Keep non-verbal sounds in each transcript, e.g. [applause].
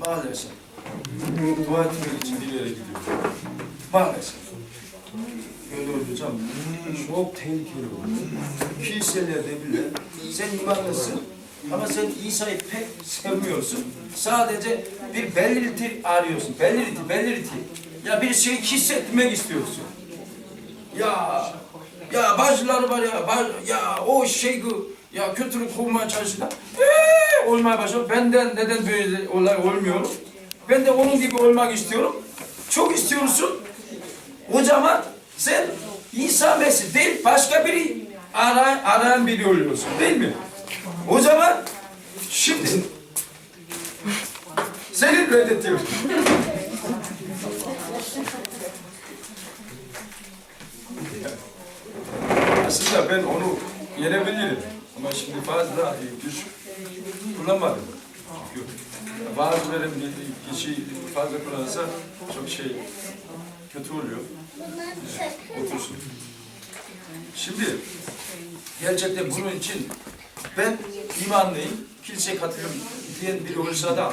maalesef etmek için bir yere gidiyor. Maalesef. Öyle hocam çok tehlikeli olur. Kiliselerde bile sen imanlısın ama sen İsa'yı pek sevmiyorsun. Sadece bir belirti arıyorsun. Belirti, belirti. Ya bir şey hissetmek istiyorsun. Ya ya bazıları var ya baz, ya o şey ya kötülük kovmaya çalışırlar. Eee olmaya başlıyor. Benden neden böyle olay olmuyor? Ben de onun gibi olmak istiyorum. Çok istiyorsun. O zaman sen İsa Mesih değil başka biri ara, arayan biri oluyorsun değil mi? O zaman şimdi seni reddediyorum. Aslında ben onu yenebilirim. Ama şimdi fazla güç kullanmadım. Çünkü bazı verim kişi fazla kullanırsa çok şey kötü oluyor. Otursun. Şimdi gerçekten bunun için ben imanlıyım, kiliseye katılıyorum diyen biri olsa da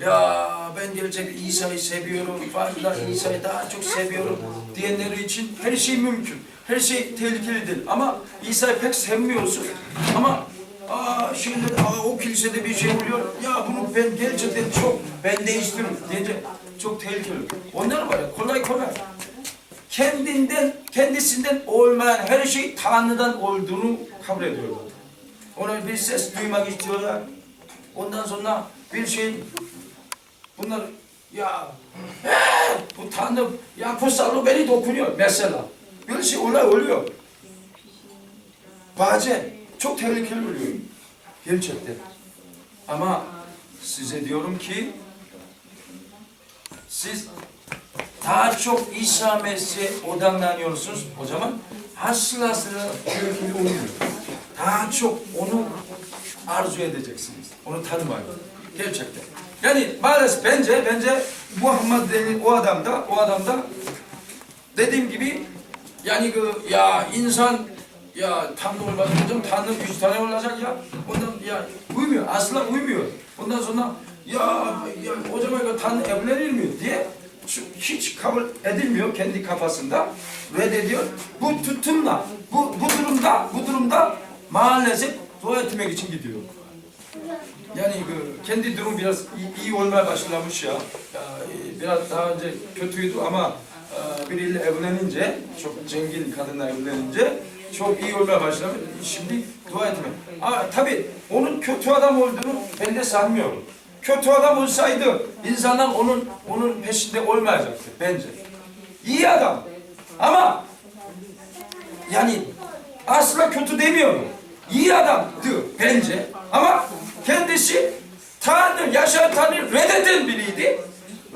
ya ben gerçekten İsa'yı seviyorum, fazla İsa'yı daha çok seviyorum diyenleri için her şey mümkün. Her şey tehlikeli ama İsa'yı pek sevmiyorsun ama Aa şimdi aa, o kilisede bir şey oluyor. Ya bunu ben gerçekten çok ben değiştiririm diyince çok tehlikeli. Onlar var ya kolay kolay kendinden, kendisinden olmayan her şey Tanrı'dan olduğunu kabul ediyorlar. Ona bir ses duymak istiyorlar. Ondan sonra bir şey, bunlar ya ee, bu Tanrı ya kutsallığı beni dokunuyor mesela. Bir şey olay oluyor. Bazen çok tehlikeli oluyor. Gerçekten. Ama size diyorum ki siz daha çok İsa Mesih'e odaklanıyorsunuz. O zaman asıl asıl tehlikeli olmuyor. Daha çok onu arzu edeceksiniz. Onu tanımayı. Gerçekten. Yani maalesef bence bence Muhammed denen o adamda o adamda dediğim gibi yani ya insan ya Tanrı olmaz hocam Tanrı üç tane olacak ya. Ondan ya uymuyor asla uymuyor. Ondan sonra ya, ya o zaman Tanrı evlenir mi diye hiç kabul edilmiyor kendi kafasında. Reddediyor bu tutumla bu, bu durumda bu durumda maalesef dua etmek için gidiyor. Yani kendi durum biraz iyi, iyi olmaya başlamış ya. ya e, biraz daha önce kötüydü ama e, biriyle evlenince, çok zengin kadınla evlenince çok iyi olmaya başlamış. Şimdi dua etme. Ama tabii onun kötü adam olduğunu ben de sanmıyorum. Kötü adam olsaydı insanlar onun onun peşinde olmayacaktı bence. İyi adam. Ama yani asla kötü demiyorum. İyi adamdı bence. Ama kendisi Tanrı, yaşayan Tanrı reddeden biriydi.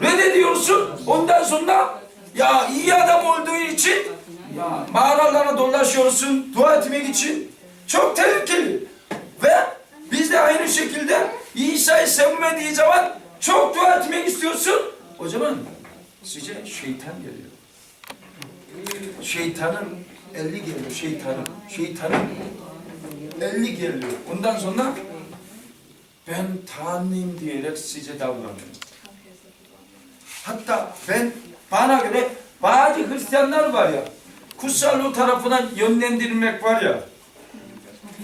Reddediyorsun. Ondan sonra ya iyi adam olduğu için mağaralara dolaşıyorsun dua etmek için. Çok tehlikeli. Ve biz de aynı şekilde İsa'yı sevmediği zaman çok dua etmek istiyorsun. O zaman size şeytan geliyor şeytanın elli geliyor şeytanın. Şeytanın elli geliyor. Ondan sonra ben Tanrıyım diyerek size davranıyorum. Hatta ben bana göre bazı Hristiyanlar var ya kutsallığı tarafından yönlendirilmek var ya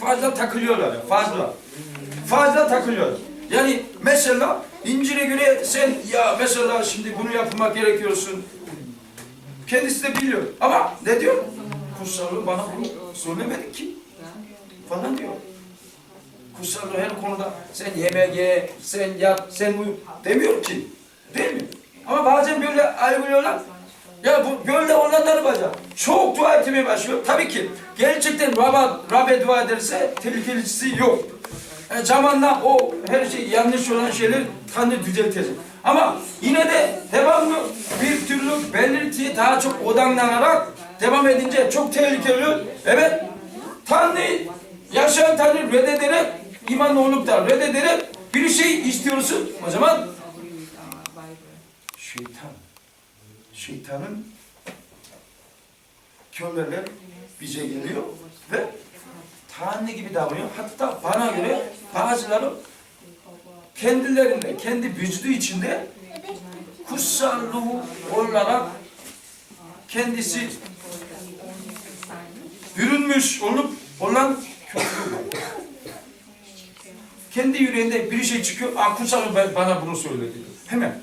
fazla takılıyorlar ya fazla. Fazla takılıyorlar. Yani mesela İncil'e göre sen ya mesela şimdi bunu yapmak gerekiyorsun. Kendisi de biliyor. Ama ne diyor? Kutsallığı bana bunu söylemedi ki. Falan diyor. Kutsallığı her konuda sen yemek ye, sen yat, sen uyu demiyor ki. Değil mi? Ama bazen böyle algılıyorlar. Ya bu böyle olanları bacak. Çok dua etmeye başlıyor. Tabii ki gerçekten Rab'a, Rab'e dua ederse tehlikelisi yok. E, zamanla o her şey yanlış olan şeyler Tanrı düzeltecek. Ama yine de devamlı bir türlü belirtiye daha çok odaklanarak devam edince çok tehlikeli. Evet, Tanrı, yaşayan Tanrı reddederek, imanlı olup da reddederek bir şey istiyorsun. O zaman şeytan, şeytanın kömürler bize geliyor ve Tanrı gibi davranıyor. Hatta bana göre bazıları kendilerinde, kendi vücudu içinde kutsallığı olarak kendisi bürünmüş olup olan. Kendi yüreğinde bir şey çıkıyor. Aa kutsalı ben- bana bunu söyledi. Hemen.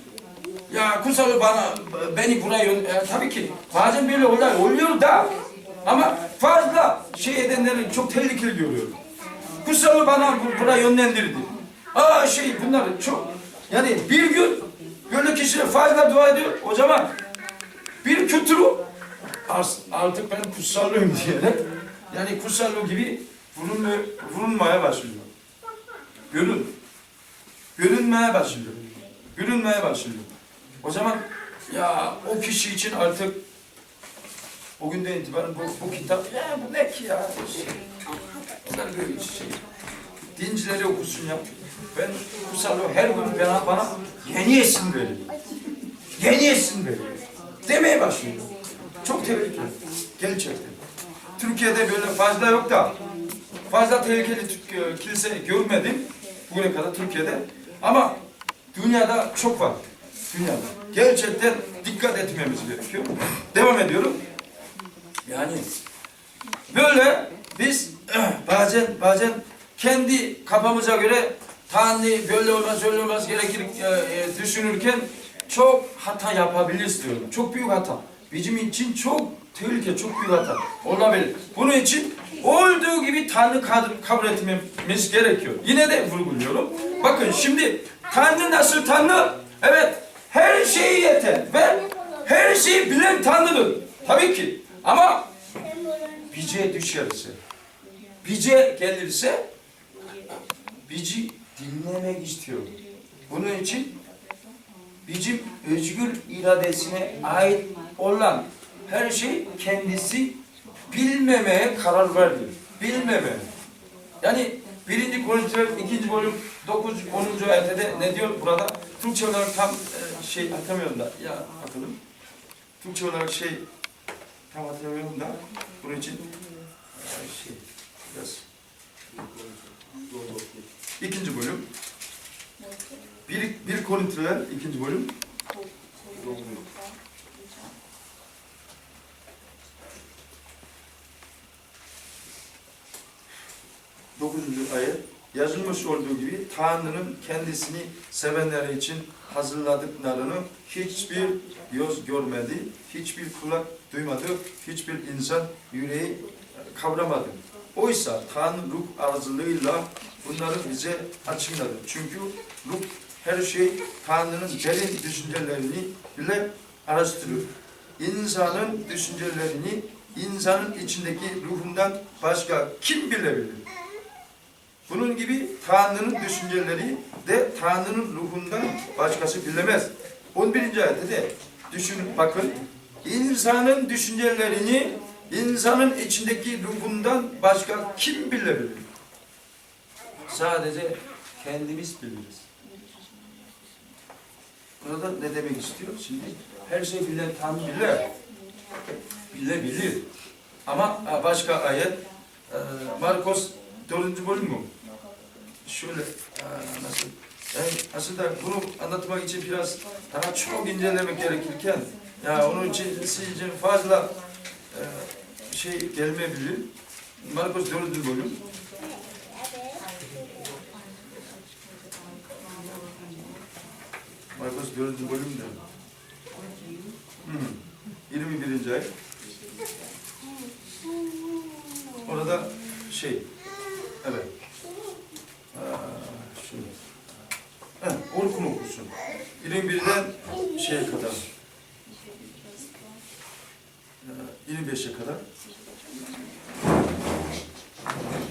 Ya kutsalı bana beni buraya yön... E, tabii ki bazen böyle olay oluyor da ama fazla şey edenleri çok tehlikeli görüyorum. Kutsalı bana bu- buraya yönlendirdi. Aa şey bunlar çok yani bir gün böyle kişiler fazla dua ediyor. O zaman bir kültürü artık ben kutsallıyım diyerek yani kutsallı gibi vurulma, vurulmaya başlıyor. Görün. Görünmeye başlıyor. Görünmeye başlıyor. O zaman ya o kişi için artık o günden itibaren bu, bu kitap ya bu ne ki ya? Onlar böyle şey. Dincileri okusun ya. Ben kutsallı her gün bana, bana yeni esin veriyor. Yeni esin veriyor. Demeye başlıyor. Çok tehlikeli. Gerçekten. Türkiye'de böyle fazla yok da fazla tehlikeli Türk- kilise görmedim bugüne kadar Türkiye'de. Ama dünyada çok var. Dünyada. Gerçekten dikkat etmemiz gerekiyor. Devam ediyorum. Yani böyle biz [clears throat] bazen bazen kendi kafamıza göre Tanrı böyle olmaz öyle olmaz gerekir e, e, düşünürken çok hata yapabiliriz diyorum. Çok büyük hata. Bizim için çok tehlike, çok büyük hata olabilir. Bunun için olduğu gibi Tanrı kabul etmemiz gerekiyor. Yine de vurguluyorum. Bakın şimdi Tanrı nasıl Tanrı? Evet, her şeyi yeten ve her şeyi bilen Tanrı'dır. Tabii ki. Ama bize düşerse, bize gelirse bizi dinlemek istiyor. Bunun için bizim özgür iradesine ait olan her şey kendisi bilmemeye karar verdi. Bilmemeye. Yani birinci Korintiler ikinci bölüm 9 10. ayette de ne diyor burada? Türkçe olarak tam e, şey hatırlamıyorum da ya bakalım. Türkçe olarak şey tam hatırlamıyorum da bunun için. Şey biraz ikinci bölüm. Bir, bir Korintiler ikinci bölüm. Dokuzuncu ayet yazılmış olduğu gibi Tanrı'nın kendisini sevenler için hazırladıklarını hiçbir göz görmedi, hiçbir kulak duymadı, hiçbir insan yüreği kavramadı. Oysa Tanrı ruh aracılığıyla bunları bize açıkladı. Çünkü ruh her şey Tanrı'nın derin düşüncelerini bile araştırır. İnsanın düşüncelerini insanın içindeki ruhundan başka kim bilebilir? Bunun gibi Tanrı'nın düşünceleri de Tanrı'nın ruhundan başkası bilemez. 11. ayette de düşünün bakın. İnsanın düşüncelerini insanın içindeki ruhundan başka kim bilebilir? Sadece kendimiz biliriz. Burada ne demek istiyor? Şimdi her şey bilen Tanrı bilir. Bilebilir. Ama e, başka ayet e, Markos 4. bölüm mü? Şöyle e, nasıl? Yani aslında bunu anlatmak için biraz daha çok incelemek gerekirken ya onun için sizce fazla e, şey gelmeyebilir. Markos 4. bölüm. Markos 4. bölüm de. Hı. 21. ay. Orada şey, evet. Aa, şöyle. Heh, Orkun okursun. 21'den şeye kadar. Ee, 25'e kadar.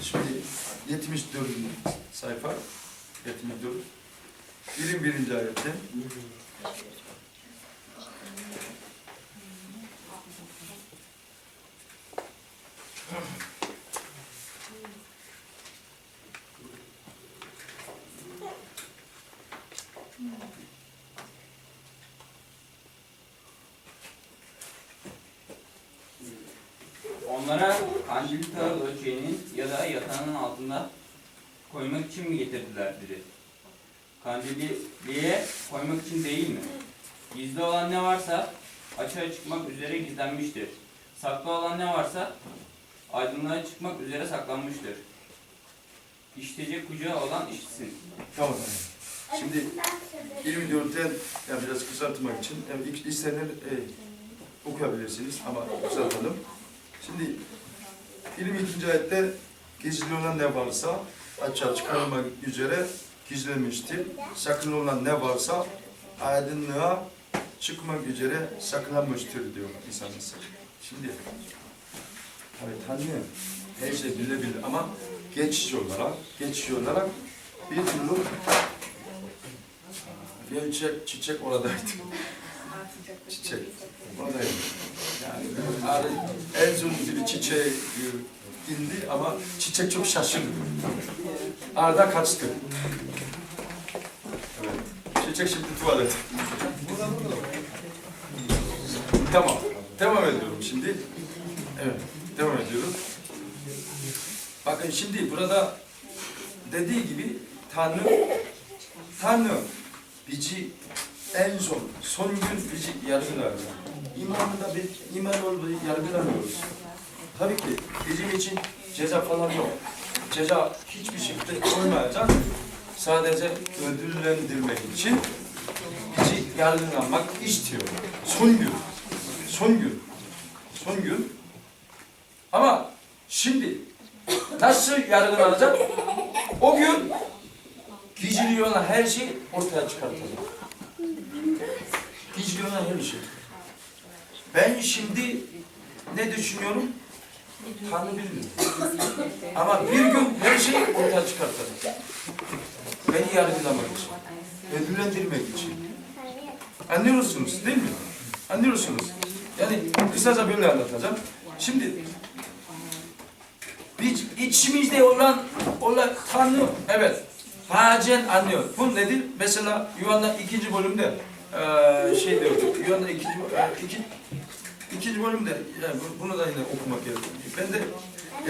Şimdi 74. sayfa. 74. 21. ayette. Onlara altında koymak için mi getirdiler dedi. kandiliye koymak için değil mi? Gizli olan ne varsa açığa çıkmak üzere gizlenmiştir. Saklı olan ne varsa aydınlığa çıkmak üzere saklanmıştır. İşitecek kucağı olan işitsin. Tamam. Şimdi 24'ten ya biraz kısaltmak için yani ilk isteyenler e, okuyabilirsiniz ama kısaltalım. Şimdi 22. ayette gizli olan ne varsa açığa çıkarılmak üzere gizlenmiştir. Saklı olan ne varsa aydınlığa çıkmak üzere saklanmıştır diyor İsa. Şimdi tabii Tanrı her şey bilebilir ama geçici olarak, geçici olarak bir türlü Gerçek çiçek oradaydı. Çiçek oradaydı. Yani en son bir çiçeğe e, indi ama çiçek çok şaşırdı. Arda kaçtı. Evet. Çiçek şimdi tuvalet. tamam. Devam ediyorum şimdi. Evet. Devam ediyoruz. Bakın şimdi burada dediği gibi Tanrı Tanrı bizi en son, son gün bizi yargılar. İmanında bir iman olduğu yargılamıyoruz. Tabii ki bizim için ceza falan yok. Ceza hiçbir şekilde olmayacak. Sadece ödüllendirmek için bizi yargılamak istiyor. Son gün. Son gün. Son gün. Ama şimdi nasıl yargılanacak? O gün gizli olan her şeyi ortaya çıkartacak. Gizli olan her şey. Ben şimdi ne düşünüyorum? Tanrı bilmiyor. Ama bir gün her şey ortaya çıkartacak. Beni yargılamak için. Ödüllendirmek için. Anlıyorsunuz değil mi? Anlıyorsunuz. Yani kısaca böyle anlatacağım. Şimdi biz içimizde olan olan Tanrı evet bazen anlıyor. Bu nedir? Mesela Yuhanna ikinci bölümde eee şey diyor. Yuhanna ikinci, eee, iki, ikinci bölümde yani bu- bunu da yine okumak gerekiyor. Ben de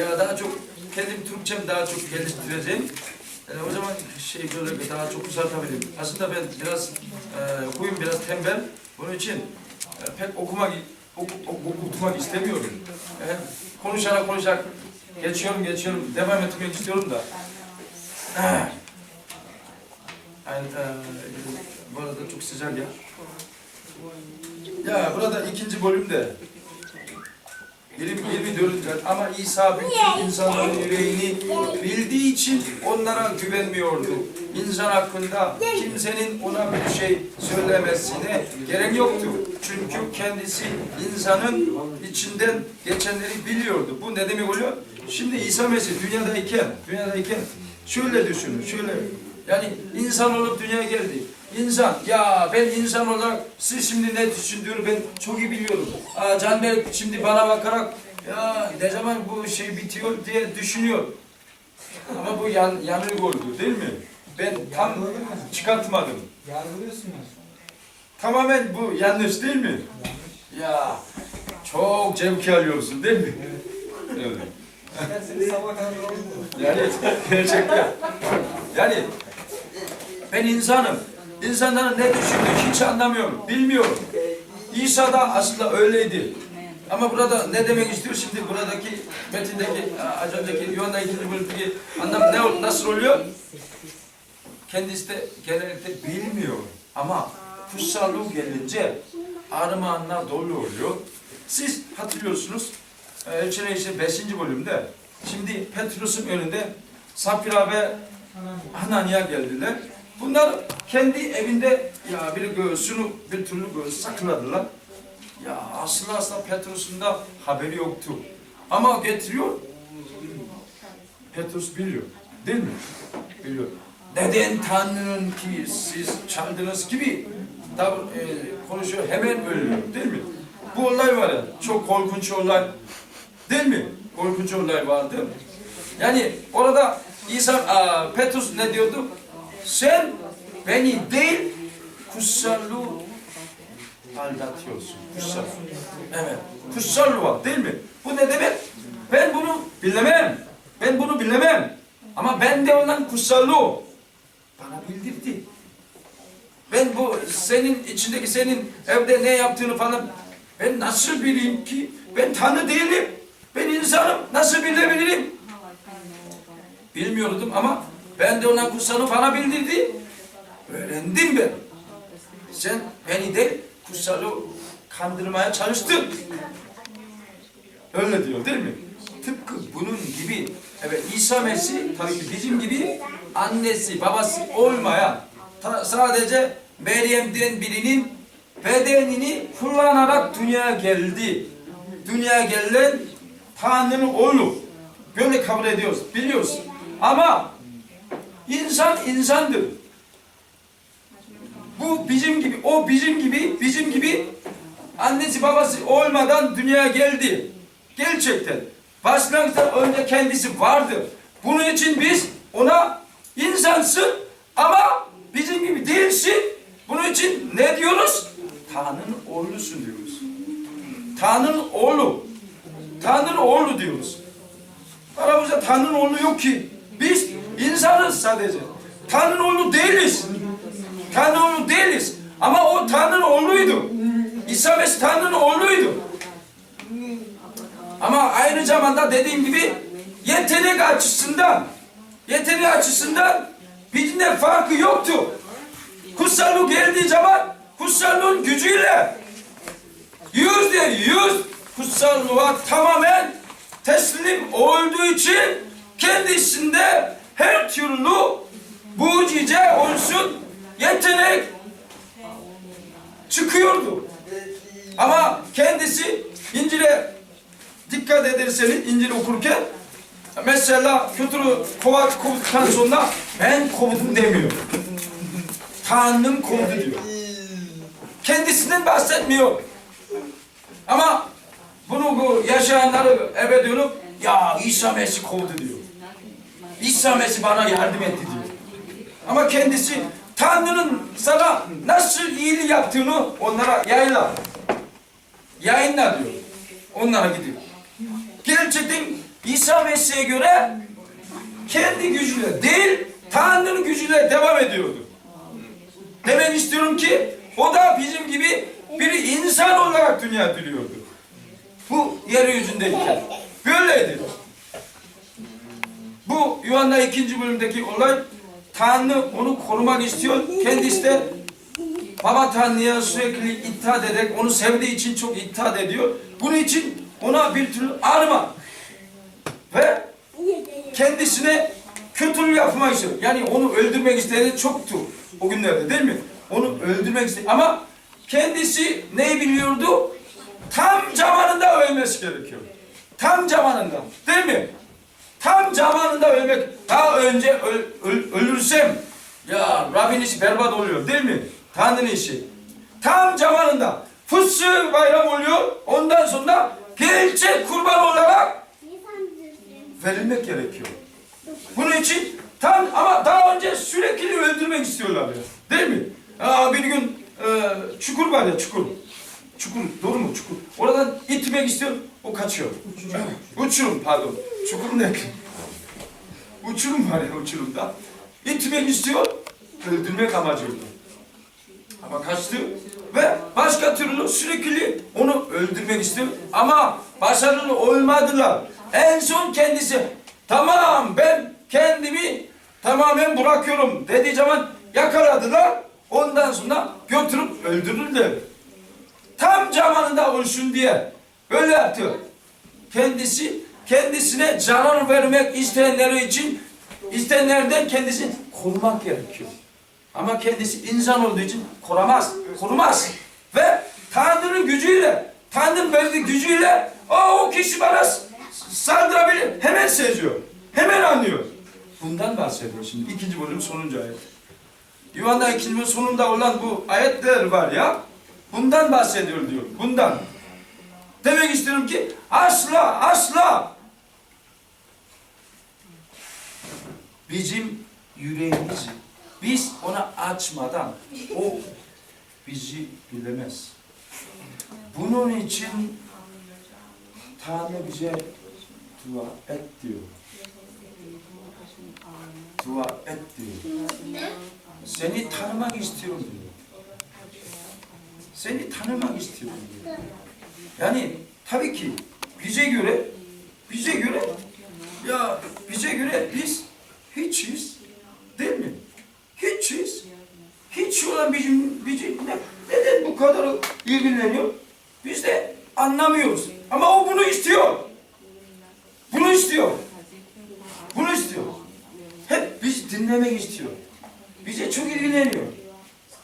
ya daha çok kendim Türkçem daha çok geliştireceğim. Yani o zaman şey böyle daha çok kısaltabilirim. Aslında ben biraz eee huyum biraz tembel. Bunun için e, pek okumak oku, oku, okutmak istemiyorum. Yani konuşarak konuşarak geçiyorum geçiyorum devam etmek istiyorum da. [clears throat] Yani, e, bu arada çok sıcak ya. Ya burada ikinci bölümde 20, 24. ayet. ama İsa bütün insanların yüreğini bildiği için onlara güvenmiyordu. İnsan hakkında kimsenin ona bir şey söylemesine gerek yoktu. Çünkü kendisi insanın içinden geçenleri biliyordu. Bu ne demek oluyor? Şimdi İsa Mesih dünyadayken, dünyadayken şöyle düşünün, şöyle. Yani insan olup dünyaya geldi. İnsan, ya ben insan olarak siz şimdi ne düşündüğünü ben çok iyi biliyorum. Aa, Canberk şimdi bana bakarak ya ne zaman bu şey bitiyor diye düşünüyor. Ama bu yan, yanık oldu değil mi? Ben tam çıkartmadım. Yargılıyorsunuz. Tamamen bu yanlış değil mi? Ya çok zevk alıyorsun değil mi? Evet. Yani gerçekten. Yani ben insanım. İnsanların ne düşündüğünü hiç anlamıyorum. Bilmiyorum. İsa da aslında öyleydi. Ama burada ne demek istiyor şimdi buradaki metindeki az önceki Yuhanna 2. bölümdeki anlam ne nasıl oluyor? Kendisi de genellikle bilmiyor. Ama kutsallığı gelince armağanlar dolu oluyor. Siz hatırlıyorsunuz e, Elçiler işte 5. bölümde şimdi Petrus'un önünde Safira ve Hananiya geldiler. Bunlar kendi evinde ya bir göğsünü bir türlü göğsü sakladılar. Ya aslında aslında Petrus'un da haberi yoktu. Ama getiriyor. Petrus biliyor. Değil mi? Biliyor. Neden Tanrı'nın ki siz çaldınız gibi da, e, konuşuyor hemen ölüyor değil mi? Bu olay var ya çok korkunç olay değil mi? Korkunç olay vardı. Yani orada İsa, Petrus ne diyordu? Sen beni değil kutsallığı aldatıyorsun. Kutsal. Evet. Kutsallığı var değil mi? Bu ne demek? Ben bunu bilemem. Ben bunu bilemem. Ama ben de olan kutsallığı bana bildirdi. Ben bu senin içindeki senin evde ne yaptığını falan ben nasıl bileyim ki? Ben tanrı değilim. Ben insanım. Nasıl bilebilirim? Bilmiyordum ama ben de ona kutsalı bana bildirdi. Öğrendim ben. Sen beni de kutsalı kandırmaya çalıştın. Öyle diyor değil mi? Tıpkı bunun gibi. Evet İsa Mesih tabii ki bizim gibi annesi babası olmayan sadece Meryem'den birinin bedenini kullanarak dünyaya geldi. Dünyaya gelen Tanrı'nın oğlu. Böyle kabul ediyoruz, biliyoruz. Ama insan insandır. Bu bizim gibi, o bizim gibi, bizim gibi annesi babası olmadan dünyaya geldi. Gerçekten. Başlangıçta önce kendisi vardı. Bunun için biz ona insansın ama bizim gibi değilsin. Bunun için ne diyoruz? Tanrı'nın oğlusun diyoruz. Tanrı'nın oğlu. Tanrı'nın oğlu diyoruz. Aramızda Tanrı'nın oğlu yok ki. Biz insanız sadece. Tanrı'nın oğlu değiliz. Tanrı'nın oğlu değiliz. Ama o Tanrı'nın oğluydu. İsa Mesih Tanrı'nın oğluydu. Ama aynı zamanda dediğim gibi yetenek açısından yetenek açısından birbirine farkı yoktu. Kutsallık geldiği zaman kutsallığın gücüyle yüzde yüz kutsallığa tamamen teslim olduğu için kendisinde her türlü mucize olsun yetenek çıkıyordu. Ama kendisi İncil'e dikkat ederseniz İncil okurken mesela kötülüğü kova, kovduktan sonra ben kovdum demiyor. Tanrım kovdu diyor. Kendisinden bahsetmiyor. Ama bunu bu yaşayanları eve dönüp ya İsa Mesih kovdu diyor. İsa Mesih bana yardım etti diyor. Ama kendisi Tanrı'nın sana nasıl iyiliği yaptığını onlara yayla. Yayınla diyor. Onlara gidiyor. Gerçekten İsa Mesih'e göre kendi gücüyle değil Tanrı'nın gücüyle devam ediyordu. Demek istiyorum ki o da bizim gibi bir insan olarak dünya biliyordu. Bu yeryüzündeyken. Böyleydi. Bu Yuhanna ikinci bölümdeki olay Tanrı onu korumak istiyor. Kendisi de Baba Tanrı'ya sürekli itaat ederek onu sevdiği için çok itaat ediyor. Bunun için ona bir türlü arma ve kendisine kötülük yapmak istiyor. Yani onu öldürmek istedi çoktu o günlerde değil mi? Onu öldürmek istedi ama kendisi neyi biliyordu? Tam zamanında ölmesi gerekiyor. Tam zamanında değil mi? Tam zamanında ölmek. Daha önce öl- öl- ölürsem ya Rabbin işi berbat oluyor değil mi? Tanrı'nın işi. Tam zamanında fısı bayram oluyor. Ondan sonra gerçek kurban olarak verilmek gerekiyor. Bunun için tam ama daha önce sürekli öldürmek istiyorlar ya. Değil mi? Aa, bir gün e, çukur var ya çukur. Çukur doğru mu çukur? Oradan itmek istiyor. O kaçıyor. Uçurum pardon. Çukur ne? Uçurum var ya uçurumda. İtmek istiyor. Öldürmek amacıyla. Ama kaçtı ve başka türlü sürekli onu öldürmek istiyor ama başarılı olmadılar. En son kendisi tamam ben kendimi tamamen bırakıyorum dediği zaman yakaladılar. Ondan sonra götürüp öldürürler. Tam zamanında olsun diye böyle yaptı. Kendisi kendisine zarar vermek isteyenleri için isteyenlerden kendisini korumak gerekiyor. Ama kendisi insan olduğu için korumaz, korumaz. Ve Tanrı'nın gücüyle, Tanrı'nın verdiği gücüyle o, o kişi bana saldırabilir. Hemen seziyor, hemen anlıyor. Bundan bahsediyor şimdi. ikinci bölüm sonuncu ayet. Yuhanna ikinci bölüm sonunda olan bu ayetler var ya, bundan bahsediyor diyor, bundan. Demek istiyorum ki asla asla bizim yüreğimizi biz ona açmadan o bizi bilemez. Bunun için Tanrı bize dua et diyor. Dua et diyor. Seni tanımak istiyorum diyor. seni tanımak istiyorum. Yani tabii ki bize göre, bize göre, ya bize göre biz hiçiz, değil mi? Hiçiz. Hiç olan bizim, bizim ne, neden bu kadar ilgileniyor? Biz de anlamıyoruz. Ama o bunu istiyor. Bunu istiyor. Bunu istiyor. Hep biz dinlemek istiyor. Bize çok ilgileniyor.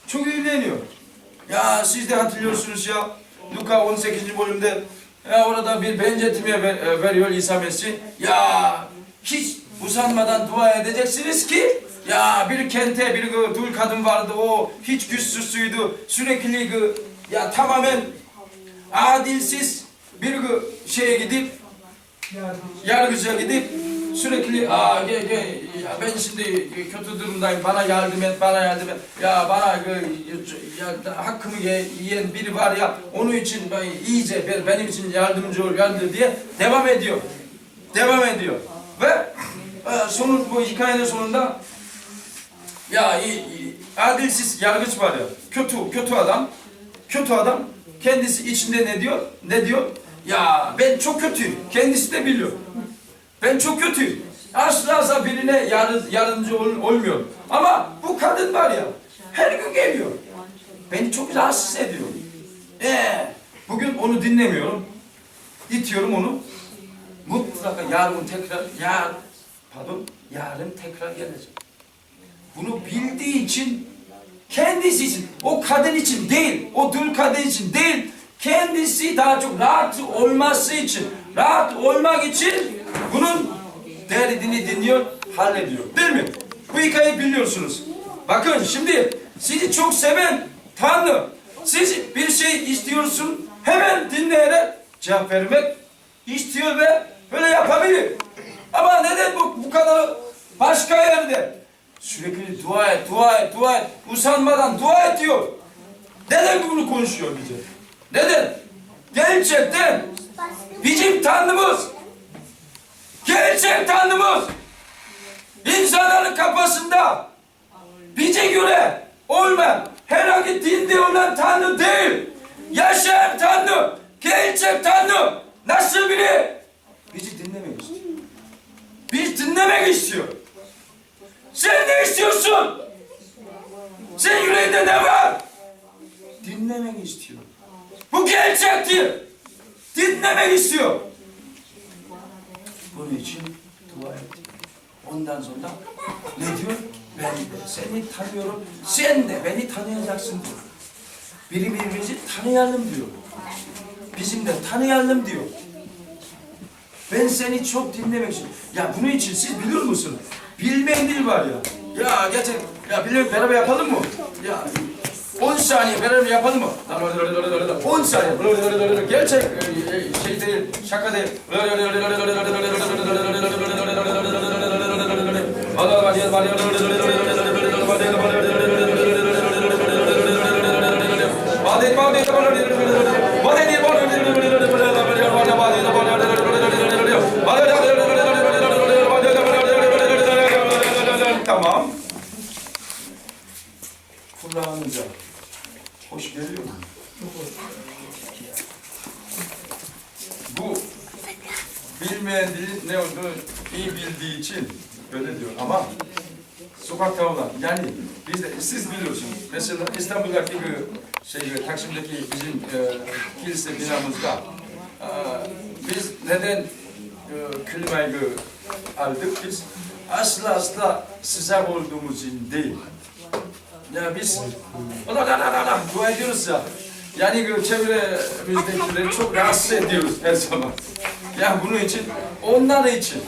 Çok ilgileniyor. Ya siz de hatırlıyorsunuz ya Luka 18. bölümde ya orada bir benzetme ver- e, veriyor İsa Mesih. Ya hiç usanmadan dua edeceksiniz ki ya bir kente bir e, dul kadın vardı o hiç güçsüzsüydü sürekli e, ya tamamen adilsiz bir e, şeye gidip yargıca gidip sürekli aa gel gel ya ben şimdi kötü durumdayım. Bana yardım et bana yardım et. Ya bana e, ya, da hakkımı ye- yiyen biri var ya onun için ben iyice benim için yardımcı ol yardım diye devam ediyor. Devam ediyor. Ve e, sonun bu hikayenin sonunda ya adilsiz yargıç var ya kötü kötü adam kötü adam kendisi içinde ne diyor ne diyor? Ya ben çok kötüyüm kendisi de biliyor. Ben çok kötüyüm asla yar, yardımcı ol, olmuyor. Ama bu kadın var ya her gün geliyor. Beni çok rahatsız ediyor. Ee, bugün onu dinlemiyorum. İtiyorum onu. Mutlaka yarın tekrar yar, pardon yarın tekrar gelecek. Bunu bildiği için kendisi için, o kadın için değil, o dul kadın için değil, kendisi daha çok rahat olması için, rahat olmak için bunun derdini dinliyor, hallediyor. Değil mi? Bu hikayeyi biliyorsunuz. Bakın şimdi sizi çok seven Tanrı, siz bir şey istiyorsun, hemen dinleyerek cevap vermek istiyor ve böyle yapabilir. Ama neden bu, bu kadar başka yerde? Sürekli dua et, dua et, dua et. Usanmadan dua et diyor. Neden bunu konuşuyor bize? Neden? Gerçekten bizim Tanrımız, gerçek Tanrımız, insanların kafasında bize göre olmayan herhangi dinde olan Tanrı değil. Yaşayan Tanrı, gerçek Tanrı. Nasıl biri? Bizi dinlemek istiyor. Biz dinlemek istiyor. Sen ne istiyorsun? Senin yüreğinde ne var? Dinlemek istiyor. Bu gerçektir. Dinlemek istiyor. Bunun için dua et. Ondan sonra ne diyor? Ben seni tanıyorum. Sen de beni tanıyacaksın diyor. Birbirimizi tanıyalım diyor. Bizim de tanıyalım diyor. Ben seni çok dinlemek için. Ya bunun için siz biliyor musun? Bilmeyen dil var ya. Ya gerçek. Ya biliyorum beraber yapalım mı? Ya 10 saniye beraber yapalım mı? 10 saniye. Gerçek e, şey değil, şaka değil. Tamam. Kulağınıza. Hoş geliyor mu? Bu bilmeyen dilin ne olduğunu iyi bildiği için öyle diyor ama sokakta olan yani biz de siz biliyorsunuz mesela İstanbul'daki bir şey Taksim'deki bizim e, kilise binamızda e, biz neden e, klimayı aldık biz asla asla sıcak olduğumuz için değil. Ya biz da da da da dua ediyoruz ya. Yani çevremizdekileri çok rahatsız ediyoruz her zaman. Ya bunun için, onlar için